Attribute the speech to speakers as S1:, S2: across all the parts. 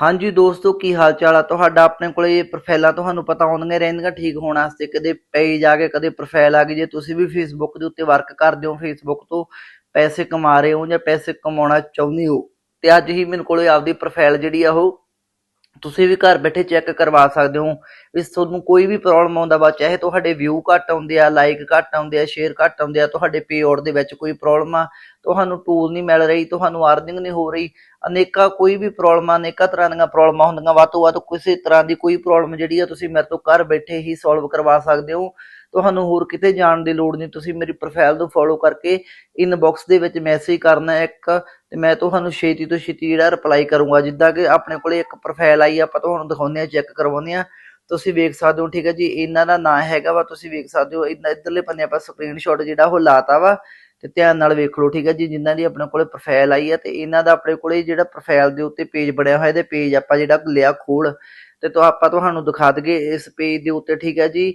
S1: ਹਾਂਜੀ ਦੋਸਤੋ, ਕੀ ਹਾਲ ਚਾਲ ਆ? ਤੁਹਾਡਾ ਆਪਣੇ ਕੋਲੇ ਇਹ ਪ੍ਰੋਫਾਈਲਾਂ ਤੁਹਾਨੂੰ ਪਤਾ ਆਉਂਦੀਆਂ ਰਹਿੰਦੀਆਂ ਠੀਕ ਹੋਣ ਵਾਸਤੇ ਕਦੇ ਪੇਜ ਆ ਗਏ ਕਦੇ ਪ੍ਰੋਫਾਈਲ ਆ ਗਈ। ਜੇ ਤੁਸੀਂ ਵੀ ਫੇਸਬੁੱਕ ਦੇ ਉੱਤੇ ਵਰਕ ਕਰਦੇ ਹੋ ਫੇਸਬੁੱਕ ਤੋਂ ਪੈਸੇ ਕਮਾ ਰਹੇ ਹੋ ਜਾਂ ਪੈਸੇ ਕਮਾਉਣਾ ਚਾਹੁੰਦੇ ਹੋ, ਤੇ ਅੱਜ ਹੀ ਮੇਰੇ ਕੋਲੇ ਆਪਦੀ ਪ੍ਰੋਫਾਈਲ ਜਿਹੜੀ ਆ ਉਹ ਤੁਸੀਂ ਵੀ ਘਰ ਬੈਠੇ ਚੈੱਕ ਕਰਵਾ ਸਕਦੇ ਹੋ ਵੀ ਤੁਹਾਨੂੰ ਕੋਈ ਵੀ ਪ੍ਰੋਬਲਮ ਆਉਂਦਾ ਵਾ ਚਾਹੇ ਤੁਹਾਡੇ ਵਿਊ ਘੱਟ ਆਉਂਦੇ ਆ ਲਾਈਕ ਘੱਟ ਆਉਂਦੇ ਆ ਸ਼ੇਅਰ ਘੱਟ ਆਉਂਦੇ ਆ, ਤੁਹਾਡੇ ਪੇਆਊਟ ਦੇ ਵਿੱਚ ਕੋਈ ਪ੍ਰੋਬਲਮ ਆ, ਤੁਹਾਨੂੰ ਟੂਲ ਨਹੀਂ ਮਿਲ ਰਹੀ, ਤੁਹਾਨੂੰ ਅਰਨਿੰਗ ਨਹੀਂ ਹੋ ਰਹੀ, ਅਨੇਕਾਂ ਕੋਈ ਵੀ ਪ੍ਰੋਬਲਮਾਂ ਅਨੇਕਾਂ ਤਰ੍ਹਾਂ ਦੀਆਂ ਪ੍ਰੋਬਲਮਾਂ ਹੁੰਦੀਆਂ, ਵੱਧ ਤੋਂ ਵੱਧ ਕਿਸੇ ਤਰ੍ਹਾਂ ਦੀ ਕੋਈ ਪ੍ਰੋਬਲਮ ਜਿਹੜੀ ਆ ਤੁਸੀਂ ਮੇਰੇ ਤੋਂ ਘਰ ਬੈਠੇ ਹੀ ਸੋਲਵ ਕਰਵਾ ਸਕਦੇ ਹੋ। ਤੁਹਾਨੂੰ ਹੋਰ ਕਿਤੇ ਜਾਣ ਦੀ ਲੋੜ ਨਹੀਂ, ਤੁਸੀਂ ਮੇਰੀ ਪ੍ਰੋਫਾਈਲ ਨੂੰ ਫੋਲੋ ਕਰਕੇ ਇਨਬਾਕਸ ਦੇ ਵਿੱਚ ਮੈਸੇਜ ਕਰਨਾ ਇੱਕ, ਤੇ ਮੈਂ ਤੁਹਾਨੂੰ ਛੇਤੀ ਤੋਂ ਛੇਤੀ ਜਿਹੜਾ ਰਿਪਲਾਈ ਕਰੂੰਗਾ, ਜਿੱਦਾਂ ਕਿ ਆਪਣੇ ਕੋਲੇ ਇੱਕ ਪ੍ਰੋਫਾਈਲ ਆਈ, ਆਪਾਂ ਤੁਹਾਨੂੰ ਦਿਖਾਉਂਦੇ ਆ ਚੈੱਕ ਕਰਵਾਉਂਦੇ ਆ ਤੁਸੀਂ ਵੇਖ ਸਕਦੇ ਹੋ, ਠੀਕ ਹੈ ਜੀ, ਇਹਨਾਂ ਦਾ ਨਾਂ ਹੈਗਾ ਵਾ, ਤੁਸੀਂ ਵੇਖ ਸਕਦੇ ਹੋ ਇਹਨਾਂ ਇੱਧਰਲੇ ਪੰਨੇ ਆਪਾਂ ਸਕਰੀਨਸ਼ਾਟ ਜਿਹੜਾ ਉਹ ਲਾਤਾ ਵਾ, ਤੇ ਧਿਆਨ ਨਾਲ ਵੇਖ ਲਓ, ਠੀਕ ਹੈ ਜੀ, ਜਿਨ੍ਹਾਂ ਦੀ ਆਪਣੇ ਕੋਲੇ ਪ੍ਰੋਫਾਈਲ ਆਈ ਆ ਤੇ ਇਹਨਾਂ ਦਾ ਆਪਣੇ ਕੋਲੇ ਜਿਹੜਾ ਪ੍ਰੋਫਾਈਲ ਦੇ ਉੱਤੇ ਪੇਜ ਬਣਿਆ ਹੋਇਆ, ਇਹਦੇ ਪੇਜ ਆਪਾਂ ਜਿਹੜਾ ਲਿਆ ਖੋਲ, ਤੇ ਤੋਂ ਆਪਾਂ ਤੁਹਾਨੂੰ ਦਿਖਾ ਦਈਏ ਇਸ ਪੇਜ ਦੇ ਉੱਤੇ, ਠੀਕ ਹੈ ਜੀ।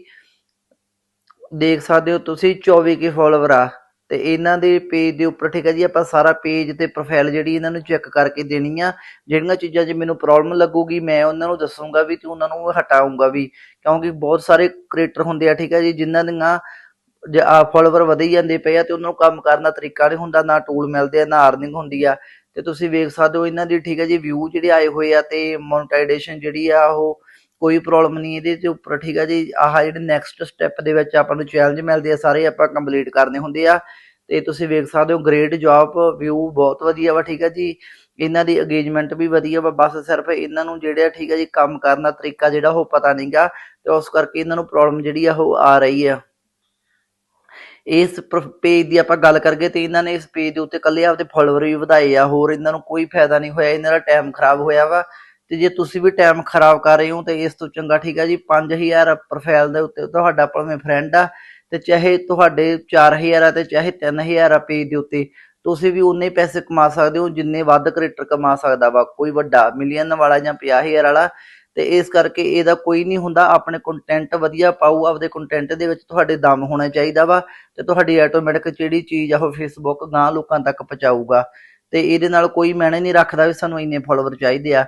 S1: ਦੇਖ ਸਕਦੇ ਹੋ ਤੁਸੀਂ 24 ਕੇ ਫਾਲੋਵਰ ਆ। ਤੇ ਇਹਨਾਂ ਦੇ ਪੇਜ ਦੇ ਉੱਪਰ, ਠੀਕ ਹੈ ਜੀ, ਆਪਾਂ ਸਾਰਾ ਪੇਜ ਤੇ ਪ੍ਰੋਫਾਈਲ ਜਿਹੜੀ ਇਹਨਾਂ ਨੂੰ ਚੈੱਕ ਕਰਕੇ ਦੇਣੀ ਆ। ਜਿਹੜੀਆਂ ਚੀਜ਼ਾਂ 'ਚ ਮੈਨੂੰ ਪ੍ਰੋਬਲਮ ਲੱਗੂਗੀ, ਮੈਂ ਉਹਨਾਂ ਨੂੰ ਦੱਸੂਗਾ ਵੀ ਤੇ ਉਹਨਾਂ ਨੂੰ ਹਟਾਉਂਗਾ ਵੀ। ਕਿਉਂਕਿ ਬਹੁਤ ਸਾਰੇ ਕ੍ਰੀਏਟਰ ਹੁੰਦੇ ਆ, ਠੀਕ ਹੈ ਜੀ, ਜਿਨ੍ਹਾਂ ਦੀਆਂ ਜੇ ਆ ਫਾਲੋਵਰ ਵਧੀ ਜਾਂਦੇ ਪਏ ਆ ਤੇ ਉਹਨਾਂ ਨੂੰ ਕੰਮ ਕਰਨ ਦਾ ਤਰੀਕਾ ਨਹੀਂ ਹੁੰਦਾ, ਨਾ ਟੂਲ ਮਿਲਦੇ ਆ, ਨਾ ਅਰਨਿੰਗ ਹੁੰਦੀ ਆ। ਤੇ ਤੁਸੀਂ ਵੇਖ ਸਕਦੇ ਹੋ ਇਹਨਾਂ ਦੀ, ਠੀਕ ਹੈ ਜੀ ਵਿਊ ਜਿਹੜੇ ਆਏ ਹੋਏ ਆ ਤੇ ਮੋਨਟਾਈਜੇਸ਼ਨ ਜਿਹੜੀ ਆ ਉਹ ਕੋਈ ਪ੍ਰੋਬਲਮ ਨਹੀਂ ਇਹਦੇ ਤੇ ਉੱਪਰ, ਠੀਕ ਹੈ ਜੀ? ਆਹ ਜਿਹੜੇ ਨੈਕਸਟ ਸਟੈਪ ਦੇ ਵਿੱਚ ਆਪਾਂ ਨੂੰ ਚੈਲੰਜ ਮਿਲਦੇ ਆ, ਸਾਰੇ ਆਪਾਂ ਕੰਪਲੀਟ ਕਰਨੇ ਹੁੰਦੇ ਆ। ਤੇ ਤੁਸੀਂ ਵੇਖ ਸਕਦੇ ਹੋ ਗ੍ਰੇਟ ਜੌਬ ਵਿਊ ਬਹੁਤ ਵਧੀਆ ਵਾ, ਠੀਕ ਹੈ ਜੀ? ਇਹਨਾਂ ਦੀ ਅਗੇਜਮੈਂਟ ਵੀ ਵਧੀਆ ਵਾ, ਬਸ ਸਿਰਫ ਇਹਨਾਂ ਨੂੰ ਜਿਹੜੇ ਠੀਕ ਹੈ ਜੀ, ਕੰਮ ਕਰਨ ਦਾ ਤਰੀਕਾ ਜਿਹੜਾ ਉਹ ਪਤਾ ਨਹੀਂਗਾ ਤੇ ਉਸ ਕਰਕੇ ਇਹਨਾਂ ਨੂੰ ਪ੍ਰੋਬਲਮ ਜਿਹੜੀ ਆ, ਉਹ ਆ ਰਹੀ ਆ। ਇਸ ਪੇਜ ਦੀ ਆਪਾਂ ਗੱਲ ਕਰਗੇ ਤੇ ਇਹਨਾਂ ਨੇ ਇਸ ਪੇਜ ਦੇ ਉੱਤੇ ਕੱਲੇ ਆਪਦੇ ਫਾਲੋਅਰ ਵੀ ਵਧਾਏ ਆ, ਹੋਰ ਇਹਨਾਂ ਨੂੰ ਕੋਈ ਫਾਇਦਾ ਨਹੀਂ ਹੋਇਆ, ਇਹਨਾਂ ਦਾ ਟਾਈਮ ਖਰਾਬ ਹੋਇਆ ਵਾ। ਤੇ ਜੇ ਤੁਸੀਂ ਵੀ ਟਾਈਮ ਖਰਾਬ ਕਰ ਰਹੇ ਹੋ ਤੇ ਇਸ ਤੋਂ ਚੰਗਾ ਠੀਕ ਹੈ ਜੀ 5000 ਪ੍ਰੋਫਾਈਲ ਦੇ ਉੱਤੇ ਤੁਹਾਡਾ ਭਾਵੇਂ ਫਰੈਂਡ ਆ ਤੇ ਚਾਹੇ ਤੁਹਾਡੇ 4000 ਆ ਤੇ ਚਾਹੇ 3000 ਆ ਪੇਜ ਦੇ ਉੱਤੇ, ਤੁਸੀਂ ਵੀ ਉਨੇ ਪੈਸੇ ਕਮਾ ਸਕਦੇ ਹੋ ਜਿੰਨੇ ਵੱਧ ਕ੍ਰੀਏਟਰ ਕਮਾ ਸਕਦਾ ਵਾ, ਕੋਈ ਵੱਡਾ ਮਿਲੀਅਨ ਵਾਲਾ ਜਾਂ 50000 ਵਾਲਾ ਤੇ ਇਸ ਕਰਕੇ ਇਹਦਾ ਕੋਈ ਨਹੀਂ ਹੁੰਦਾ, ਆਪਣੇ ਕੰਟੈਂਟ ਵਧੀਆ ਪਾਓ, ਆਪਦੇ ਕੰਟੈਂਟ ਦੇ ਵਿੱਚ ਤੁਹਾਡੇ ਦਮ ਹੋਣਾ ਚਾਹੀਦਾ ਵਾ ਤੇ ਤੁਹਾਡੀ ਆਟੋਮੈਟਿਕ ਜਿਹੜੀ ਚੀਜ਼ ਆ ਉਹ ਫੇਸਬੁੱਕ ਗਾਂ ਲੋਕਾਂ ਤੱਕ ਪਹੁੰਚਾਊਗਾ ਤੇ ਇਹਦੇ ਨਾਲ ਕੋਈ ਮੈਨੇ ਨਹੀਂ ਰੱਖਦਾ ਵੀ ਸਾਨੂੰ ਇੰਨੇ ਫਾਲੋਅਰ ਚਾਹੀਦੇ ਆ।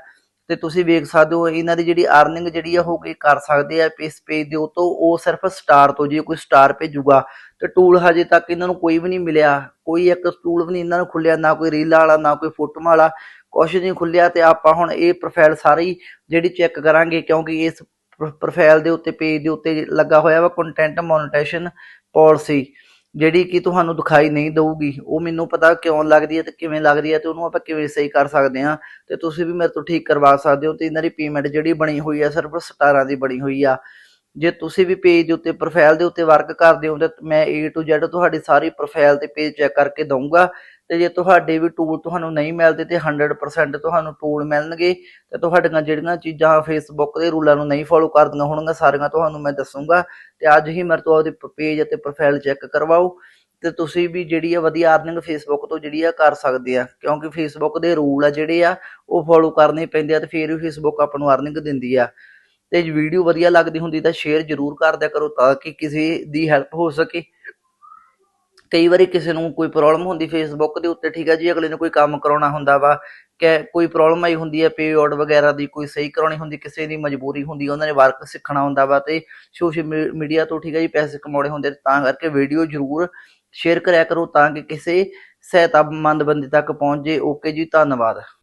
S1: ਤੇ ਤੁਸੀਂ ਵੇਖ ਸਕਦੇ ਹੋ ਇਹਨਾਂ ਦੀ ਜਿਹੜੀ ਅਰਨਿੰਗ ਜਿਹੜੀ ਆ ਉਹ ਕੀ ਕਰ ਸਕਦੇ ਆ ਇਸ ਪੇਜ ਦੇ ਉਤੋਂ, ਉਹ ਸਿਰਫ ਸਟਾਰ ਤੋਂ ਜੇ ਕੋਈ ਸਟਾਰ ਭੇਜੂਗਾ, ਤੇ ਟੂਲ ਹਜੇ ਤੱਕ ਇਹਨਾਂ ਨੂੰ ਕੋਈ ਵੀ ਨਹੀਂ ਮਿਲਿਆ, ਕੋਈ ਇੱਕ ਟੂਲ ਵੀ ਨਹੀਂ ਇਹਨਾਂ ਨੂੰ ਖੁੱਲਿਆ, ਨਾ ਕੋਈ ਰੀਲ ਵਾਲਾ, ਨਾ ਕੋਈ ਫੋਟੋਆਂ ਵਾਲਾ, ਕੁਛ ਨਹੀਂ ਖੁੱਲਿਆ ਤੇ ਆਪਾਂ ਹੁਣ ਇਹ ਪ੍ਰੋਫਾਈਲ ਸਾਰੀ ਜਿਹੜੀ ਚੈੱਕ ਕਰਾਂਗੇ ਕਿਉਂਕਿ ਇਸ ਪ੍ਰੋਫਾਈਲ ਦੇ ਉੱਤੇ ਪੇਜ ਦੇ ਉੱਤੇ ਲੱਗਾ ਹੋਇਆ ਵਾ ਕੰਟੈਂਟ ਮੋਨੇਟਾਈਜੇਸ਼ਨ ਪਾਲਿਸੀ ਜਿਹੜੀ ਕਿ ਤੁਹਾਨੂੰ ਦਿਖਾਈ ਨਹੀਂ ਦਊਗੀ, ਉਹ ਮੈਨੂੰ ਪਤਾ ਕਿਉਂ ਲੱਗਦੀ ਹੈ ਤੇ ਕਿਵੇਂ ਲੱਗਦੀ ਹੈ ਤੇ ਉਹਨੂੰ ਆਪਾਂ ਕਿਵੇਂ ਸਹੀ ਕਰ ਸਕਦੇ ਹਾਂ। ਤੇ ਤੁਸੀਂ ਵੀ ਮੇਰੇ ਤੋਂ ਠੀਕ ਕਰਵਾ ਸਕਦੇ ਹੋ ਤੇ ਇਹਨਾਂ ਦੀ ਪੇਮੈਂਟ ਜਿਹੜੀ ਬਣੀ ਹੋਈ ਆ ਸਿਰਫ ਸਟਾਰਾਂ ਦੀ ਬਣੀ ਹੋਈ ਆ। ਜੇ ਤੁਸੀਂ ਵੀ ਪੇਜ ਦੇ ਉੱਤੇ ਪ੍ਰੋਫਾਈਲ ਦੇ ਉੱਤੇ ਵਰਕ ਕਰਦੇ ਹੋ ਤਾਂ ਮੈਂ A to Z ਤੁਹਾਡੀ ਸਾਰੀ ਪ੍ਰੋਫਾਈਲ ਤੇ ਪੇਜ ਚੈੱਕ ਕਰਕੇ ਦਊਂਗਾ। ਤੇ ਜੇ ਤੁਹਾਡੇ ਵੀ ਟੂਲ ਤੁਹਾਨੂੰ ਨਹੀਂ ਮਿਲਦੇ ਤੇ 100% ਤੁਹਾਨੂੰ ਟੂਲ ਮਿਲਣਗੇ, ਤੇ ਤੁਹਾਡੀਆਂ ਜਿਹੜੀਆਂ ਚੀਜ਼ਾਂ ਫੇਸਬੁੱਕ ਦੇ ਰੂਲਾਂ ਨੂੰ ਨਹੀਂ ਫੋਲੋ ਕਰਦੀਆਂ ਹੋਣਗੀਆਂ, ਸਾਰੀਆਂ ਤੁਹਾਨੂੰ ਮੈਂ ਦੱਸੂਗਾ। ਤੇ ਅੱਜ ਹੀ ਮੇਰੇ ਤੋਂ ਉਹਦੇ ਪੇਜ ਅਤੇ ਪ੍ਰੋਫਾਈਲ ਚੈੱਕ ਕਰਵਾਓ, ਤੇ ਤੁਸੀਂ ਵੀ ਜਿਹੜੀ ਆ ਵਧੀਆ ਅਰਨਿੰਗ ਫੇਸਬੁੱਕ ਤੋਂ ਜਿਹੜੀ ਆ ਕਰ ਸਕਦੇ ਆ। ਕਿਉਂਕਿ ਫੇਸਬੁੱਕ ਦੇ ਰੂਲ ਆ ਜਿਹੜੇ ਆ, ਉਹ ਫੋਲੋ ਕਰਨੇ ਪੈਂਦੇ ਆ ਤੇ ਫਿਰ ਵੀ ਫੇਸਬੁੱਕ ਆਪਾਂ ਨੂੰ ਅਰਨਿੰਗ ਦਿੰਦੀ ਆ। ਤੇ ਜੇ ਵੀਡੀਓ ਵਧੀਆ ਲੱਗਦੀ ਹੁੰਦੀ ਤਾਂ ਸ਼ੇਅਰ ਜ਼ਰੂਰ ਕਰ ਦਿਆ ਕਰੋ ਤਾਂ ਕਿ ਕਿਸੇ ਦੀ ਹੈਲਪ ਹੋ ਸਕੇ। ਕਈ ਵਾਰੀ ਕਿਸੇ ਨੂੰ ਕੋਈ ਪ੍ਰੋਬਲਮ ਹੁੰਦੀ ਫੇਸਬੁੱਕ ਦੇ ਉੱਤੇ, ਠੀਕ ਹੈ ਜੀ, ਅਗਲੇ ਨੂੰ ਕੋਈ ਕੰਮ ਕਰਾਉਣਾ ਹੁੰਦਾ ਵਾ, ਕਿ ਕੋਈ ਪ੍ਰੋਬਲਮ ਆਈ ਹੁੰਦੀ ਹੈ ਪੇਆਊਟ ਵਗੈਰਾ ਦੀ ਕੋਈ ਸਹੀ ਕਰਾਉਣੀ ਹੁੰਦੀ, ਕਿਸੇ ਦੀ ਮਜਬੂਰੀ ਹੁੰਦੀ, ਉਹਨਾਂ ਨੇ ਵਰਕ ਸਿੱਖਣਾ ਹੁੰਦਾ ਵਾ ਤੇ ਸੋਸ਼ਲ ਮੀਡੀਆ ਤੋਂ ਠੀਕ ਹੈ ਜੀ, ਪੈਸੇ ਕਮਾਉਣੇ ਹੁੰਦੇ ਤਾਂ ਕਰਕੇ ਵੀਡੀਓ ਜ਼ਰੂਰ ਸ਼ੇਅਰ ਕਰਿਆ ਕਰੋ ਤਾਂ ਕਿ ਕਿਸੇ ਸਹਾਇਤਾਮੰਦ ਬੰਦੇ ਤੱਕ ਪਹੁੰਚ ਜੇ। ਓਕੇ ਜੀ, ਧੰਨਵਾਦ।